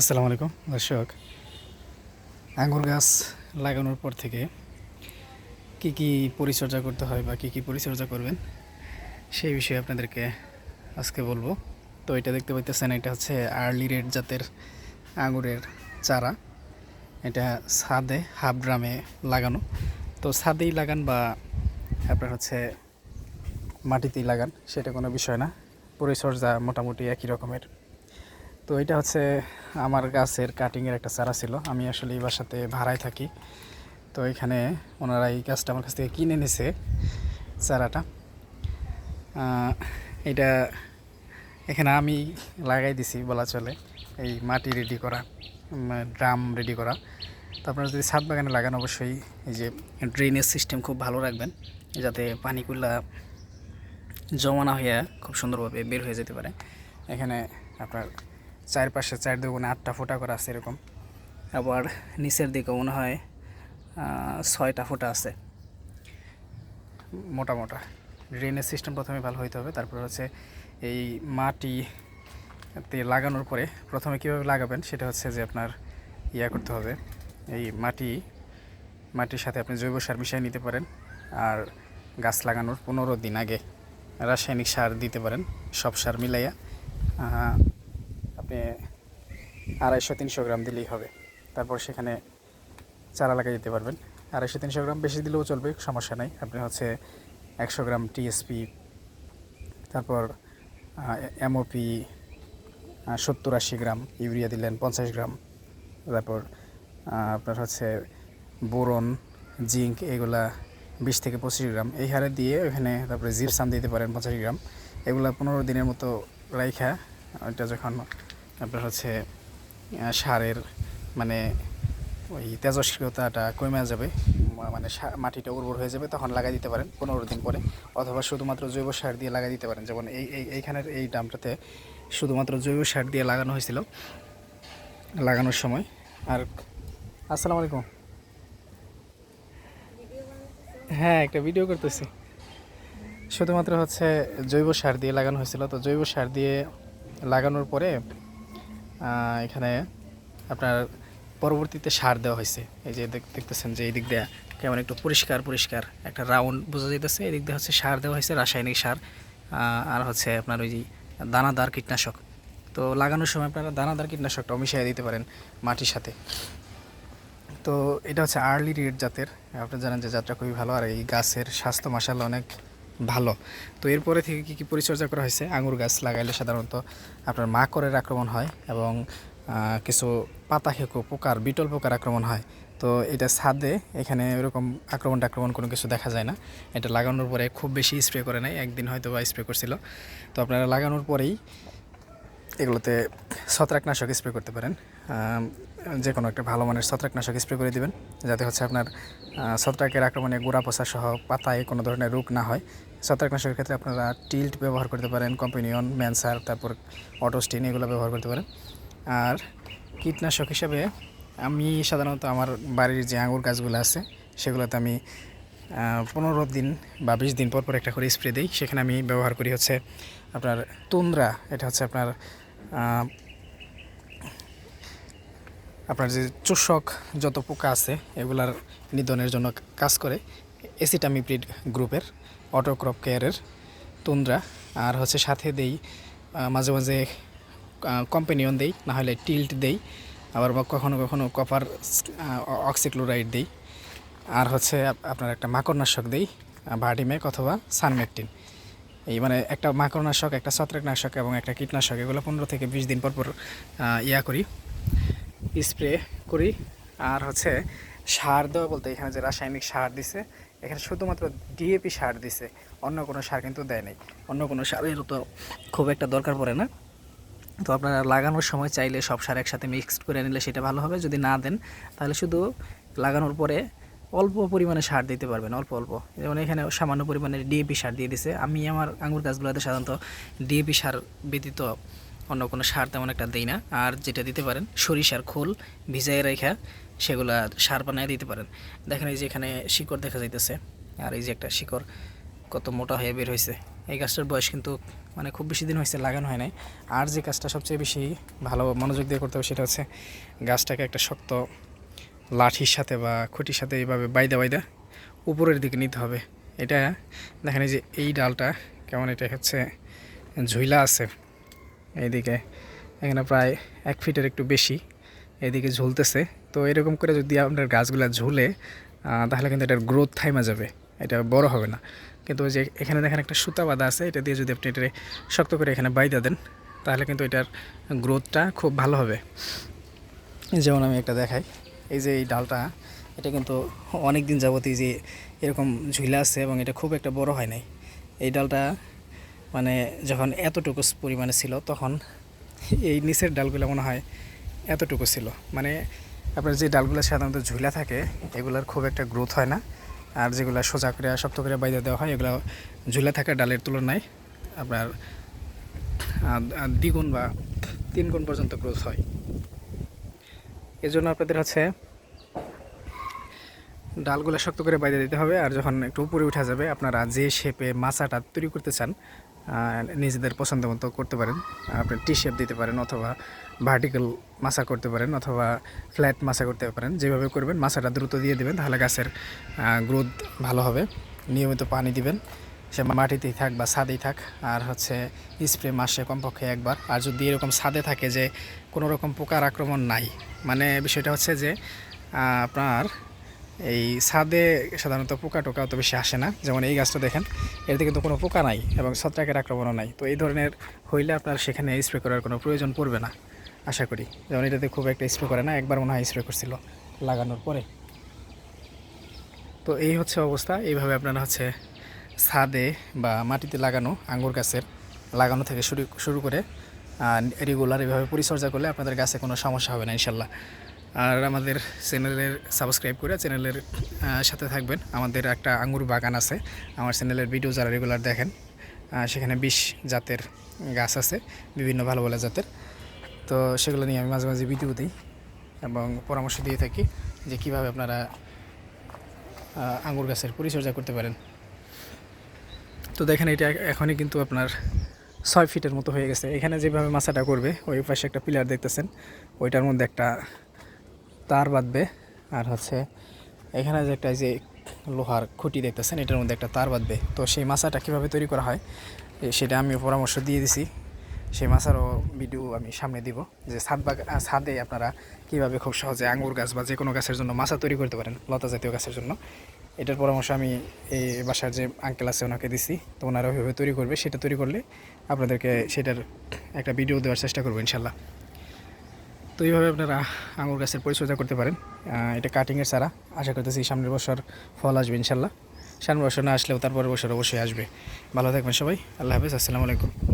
আসসালামু আলাইকুম, দর্শক। আঙ্গুর গাছ লাগানোর পর থেকে কি কি পরিচর্যা করতে হয় বা কি কি পরিচর্যা করবেন, সেই বিষয়ে আপনাদেরকে আজকে বলব। তো এটা দেখতে পাইতেছেন, এটা হচ্ছে আর্লি রেড জাতের আঙুরের চারা। এটা ছাদে, হাফ ড্রামে লাগানো। তো ছাদেই লাগান বা আপনার হচ্ছে মাটিতেই লাগান, সেটা কোনো বিষয় না। পরিচর্যা মোটামুটি একই রকমের। তো এটা হচ্ছে আমার গাছের কাটিংয়ের একটা চারা ছিল। আমি আসলে এই বাসাতে ভাড়ায় থাকি। তো এখানে ওনারা এই গাছটা আমার কাছ থেকে কিনে নিছে চারাটা। এটা এখানে আমি লাগাই দিছি বলা চলে, এই মাটি রেডি করা ড্রাম রেডি করা। তো আপনারা যদি ছাদ বাগানে লাগান, অবশ্যই এই যে ড্রেনেজ সিস্টেম খুব ভালো রাখবেন, যাতে পানিগুলা জমা না হয়ে খুব সুন্দরভাবে বের হয়ে যেতে পারে। এখানে আপনার চারপাশে চার দুগুণে আটটা ফোঁটা করা আছে এরকম। আবার নিচের দিকে মনে হয় ছয়টা ফোঁটা আছে। মোটা মোটা। ড্রেনেজ সিস্টেম প্রথমে ভালো হইতে হবে, তারপর হচ্ছে এই মাটি তে লাগানোর পরে প্রথমে কীভাবে লাগাবেন সেটা হচ্ছে যে আপনার ইয়া করতে হবে। এই মাটি, মাটির সাথে আপনি জৈব সার মিশিয়ে নিতে পারেন আর গাছ লাগানোর পনেরো দিন আগে রাসায়নিক সার দিতে পারেন, সব সার মিলাইয়া। আপনি আড়াইশো, তিনশো গ্রাম দিলেই হবে। তারপর সেখানে চারা লাগিয়ে দিতে পারবেন। আড়াইশো, তিনশো গ্রাম বেশি দিলেও চলবে, সমস্যা নাই। আপনি হচ্ছে একশো গ্রাম টিএসপি তারপর এমওপি সত্তর, আশি গ্রাম ইউরিয়া দিলেন, পঞ্চাশ গ্রাম। তারপর আপনার হচ্ছে বোরন, জিঙ্ক এগুলা বিশ থেকে পঁচিশ গ্রাম। এই হারে দিয়ে ওখানে তারপরে জিরসাম দিতে পারেন পঞ্চাশ গ্রাম। এগুলা পনেরো দিনের মতো রাইখা, ওইটা যখন আপনার হচ্ছে সারের মানে ওই তেজস্ক্রিয়তাটা কমে যাবে মানে মাটিটা উর্বর হয়ে যাবে, তখন লাগাই দিতে পারেন পনেরো দিন পরে। অথবা শুধুমাত্র জৈব সার দিয়ে লাগাই দিতে পারেন। যেমন এই এই এইখানের এই ডামটাতে শুধুমাত্র জৈব সার দিয়ে লাগানো হয়েছিল, লাগানোর সময়। আর আসসালামু আলাইকুম। হ্যাঁ একটা ভিডিও করতেছি। শুধুমাত্র হচ্ছে জৈব সার দিয়ে লাগানো হয়েছিল, তো জৈব সার দিয়ে লাগানোর পরে এখানে আপনার পরবর্তীতে সার দেওয়া হয়েছে। এই যে দেখ- দেখতেছেন যে এই দিক দিয়ে কেমন একটু পরিষ্কার পরিষ্কার একটা রাউন্ড বোঝা যাইতেছে। এই দিক দিয়ে হচ্ছে সার দেওয়া হয়েছে, রাসায়নিক সার আর হচ্ছে আপনার ওই যে দানাদার কীটনাশক। তো লাগানোর সময় আপনারা দানাদার কীটনাশকটাও মিশিয়ে দিতে পারেন মাটির সাথে। তো এটা হচ্ছে আর্লি রেড জাতের। আপনি জানেন যে জাতটা খুবই ভালো, আর এই গাছের স্বাস্থ্য মাসাল্লাহ অনেক ভালো। তো এরপরে থেকে কী কী পরিচর্যা করা হয়েছে? আঙুর গাছ লাগাইলে সাধারণত আপনার মাকড়ের আক্রমণ হয় এবং কিছু পাতা খেকো, পোকার, বিটল পোকার আক্রমণ হয়। তো এটা ছাদে এখানে এরকম আক্রমণ টাক্রমণ কোনো কিছু দেখা যায় না। এটা লাগানোর পরে খুব বেশি স্প্রে করে নেয় একদিন হয়তো বা স্প্রে করছিল। তো আপনারা লাগানোর পরেই এগুলোতে ছত্রাকনাশক স্প্রে করতে পারেন। যে কোনো একটা ভালো মানের ছত্রাকনাশক স্প্রে করে দিবেন, যাতে হচ্ছে আপনার ছত্রাকের আক্রমণে গোড়া পচা সহ পাতায় কোনো ধরনের রোগ না হয়। ছত্রাকনাশকের ক্ষেত্রে আপনারা টিল্ট ব্যবহার করতে পারেন, কম্পিনিয়ন, ম্যানসার, তারপর অটোস্টিন এগুলো ব্যবহার করতে পারেন। আর কীটনাশক হিসাবে আমি সাধারণত আমার বাড়ির যে আঙুর গাছগুলো আছে, সেগুলোতে আমি পনেরো দিন বা বিশ দিন পর পর একটা করে স্প্রে দিই। সেখানে আমি ব্যবহার করি হচ্ছে আপনার তুন্দ্রা। এটা হচ্ছে আপনার আপনার যে চোষক যত পোকা আছে, এগুলার নিধনের জন্য কাজ করে। এসিটামিপ্রিড গ্রুপের অটোক্রপ কেয়ারের তুন্দ্রা। আর হচ্ছে সাথে দেই মাঝে মাঝে কম্পেনিয়ন দেই, না হলে টিল্ট দেই। আবার কখনো কখনো কপার অক্সিক্লোরাইড দেই। আর হচ্ছে আপনার একটা মাকড়নাশক দেই ভার্টিমেক অথবা সানমেকটিন। এই মানে একটা মাকড়নাশক, একটা ছত্রাকনাশক এবং একটা কীটনাশক, এগুলো পনেরো থেকে বিশ দিন পর পর ইয়া করি, স্প্রে করি। আর হচ্ছে সার দেওয়া বলতে এখানে যে রাসায়নিক সার দিছে, এখানে শুধুমাত্র ডিএপি সার দিছে, অন্য কোনো সার কিন্তু দেয় নাই। অন্য কোনো সারের তো খুব একটা দরকার পড়ে না। তো আপনারা লাগানোর সময় চাইলে সব সার একসাথে মিক্সড করে নিলে সেটা ভালো হবে, যদি না দেন তাহলে শুধু লাগানোর পরে অল্প পরিমাণে সার দিতে পারবেন, অল্প অল্প। যেমন এখানে সামান্য পরিমাণে ডিএপি সার দিয়ে দিছে। আমি আমার আঙুর গাছগুলোতে সাধারণত ডিএপি সার ব্যতীত অন্য কোনো সার তেমন একটা দিই না। আর যেটা দিতে পারেন, সরিষার খোল ভিজাই রেখা সেগুলা সার বানায় দিতে পারেন। দেখেন এই যে এখানে শিকড় দেখা যাইতেছে, আর এই যে একটা শিকড় কত মোটা হয়ে বের হয়েছে এই গাছটার বয়স কিন্তু মানে খুব বেশি দিন হয়েছে লাগানো হয় নাই। আর যে কাজটা সবচেয়ে বেশি ভালো মনোযোগ দিয়ে করতে হবে সেটা হচ্ছে গাছটাকে একটা শক্ত লাঠির সাথে বা খুঁটির সাথে এইভাবে বাইদা বাইদা উপরের দিকে নিতে হবে। এটা দেখেন এই যে এই ডালটা কেমন এটা হচ্ছে ঝুইলা আছে। এইদিকে এখানে প্রায় এক ফিটের একটু বেশি এদিকে ঝুলতেছে। তো এরকম করে যদি আপনার গাছগুলো ঝুলে তাহলে কিন্তু এটার গ্রোথ থাইমা যাবে। এটা বড় হবে না। কিন্তু যে এখানে দেখেন একটা সুতা বাঁধা আছে, এটা দিয়ে যদি আপনি এটা শক্ত করে এখানে বাইদা দেন, তাহলে কিন্তু এটার গ্রোথটা খুব ভালো হবে। যেমন আমি একটা দেখাই। এই যে এই ডালটা, এটা কিন্তু অনেক দিন যাবতই যে এরকম ঝুলা আছে এবং এটা খুব একটা বড় হয় নাই। এই ডালটা মানে যখন এতটুকু পরিমাণে ছিল তখন এই নিচের ডালগুলো মনে হয় এতটুকু ছিল। মানে আপনার যে ডালগুলো সাধারণত ঝুলা থাকে, এগুলোর খুব একটা গ্রোথ হয় না। আর যেগুলো সোজা করে শক্ত করে বাইরে দেওয়া হয়, এগুলো ঝুলে থাকা ডালের তুলনায় আপনার দ্বিগুণ বা তিন গুণ পর্যন্ত গ্রোথ হয়। এজন্য আপনাদের হচ্ছে ডালগুলো শক্ত করে বাইরে দিতে হবে, আর যখন একটু উপরে উঠা যাবে, আপনারা যে শেপে মাচাটা তৈরি করতে চান নিজেদের পছন্দ মতো করতে পারেন। আপনি টি শেপ দিতে পারেন অথবা ভার্টিক্যাল মাছা করতে পারেন অথবা ফ্ল্যাট মাছা করতে পারেন, যেভাবে করবেন, মাছাটা দ্রুত দিয়ে দেবেন, তাহলে গাছের গ্রোথ ভালো হবে। নিয়মিত পানি দিবেন। সে মাটিতেই থাক বা ছাদেই থাক, আর হচ্ছে স্প্রে মাসে কমপক্ষে একবার। আর যদি এরকম ছাদে থাকে যে কোনো রকম পোকার আক্রমণ নাই মানে বিষয়টা হচ্ছে যে, আপনার এই ছাদে সাধারণত পোকা টোকা অত বেশি আসে না। যেমন এই গাছটা দেখেন এতে কিন্তু কোনো পোকা নাই এবং ছত্রাকের আক্রমণও নাই। তো এই ধরনের হইলে আপনার সেখানে স্প্রে করার কোনো প্রয়োজন পড়বে না, আশা করি। যেমন এটাতে খুব একটা স্প্রে করে না, একবার মনে হয় স্প্রে করছিল লাগানোর পরে। তো এই হচ্ছে অবস্থা। এইভাবে আপনারা হচ্ছে ছাদে বা মাটিতে লাগানো আঙ্গুর গাছের লাগানো থেকে শুরু শুরু করে রেগুলার এভাবে পরিচর্যা করলে আপনাদের গাছে কোনো সমস্যা হবে না, ইনশাল্লাহ। আর আমাদের চ্যানেলের সাবস্ক্রাইব করে চ্যানেলের সাথে থাকবেন। আমাদের একটা আঙ্গুর বাগান আছে, আমার চ্যানেলের ভিডিও যারা রেগুলার দেখেন সেখানে বিশ জাতের গাছ আছে, বিভিন্ন ভালো ভালো জাতের। তো সেগুলো নিয়ে আমি মাঝে মাঝে ভিডিও দিই এবং পরামর্শ দিয়ে থাকি যে কীভাবে আপনারা আঙ্গুর গাছের পরিচর্যা করতে পারেন। তো দেখেন এটা এখনই কিন্তু আপনার ছয় ফিটের মতো হয়ে গেছে। এখানে যেভাবে মাছাটা করবে ওই পাশে একটা পিলার দেখতেছেন ওইটার মধ্যে একটা তার বাঁধবে। আর হচ্ছে এখানে যে একটা যে লোহার খুঁটি দেখতেছেন এটার মধ্যে একটা তার বাঁধবে। তো সেই মাছাটা কীভাবে তৈরি করা হয় সেটা আমি পরামর্শ দিয়ে দিছি। সেই মাছারও ভিডিও আমি সামনে দিব যে ছাদ বাগ আহ, ছাদে আপনারা কীভাবে খুব সহজে আঙুর গাছ বা যে কোনো গাছের জন্য মাছা তৈরি করতে পারেন লতা জাতীয় গাছের জন্য। এটার পরামর্শ আমি এই বাসার যে আঙ্কেল আছে ওনাকে দিছি। তো ওনারা ওইভাবে তৈরি করবে, সেটা তৈরি করলে আপনাদেরকে সেটার একটা ভিডিও দেওয়ার চেষ্টা করব ইনশাল্লাহ। তো এইভাবে আপনারা আঙুর গাছের পরিচর্যা করতে পারেন। এটা কাটিংয়ের ছাড়া আশা করতেছি সামনের বছর ফল আসবে ইনশাল্লাহ। সামনের বছর না আসলেও তারপরের বছর অবশ্যই আসবে। ভালো থাকবেন সবাই। আল্লাহ হাফেজ। আসসালামু আলাইকুম।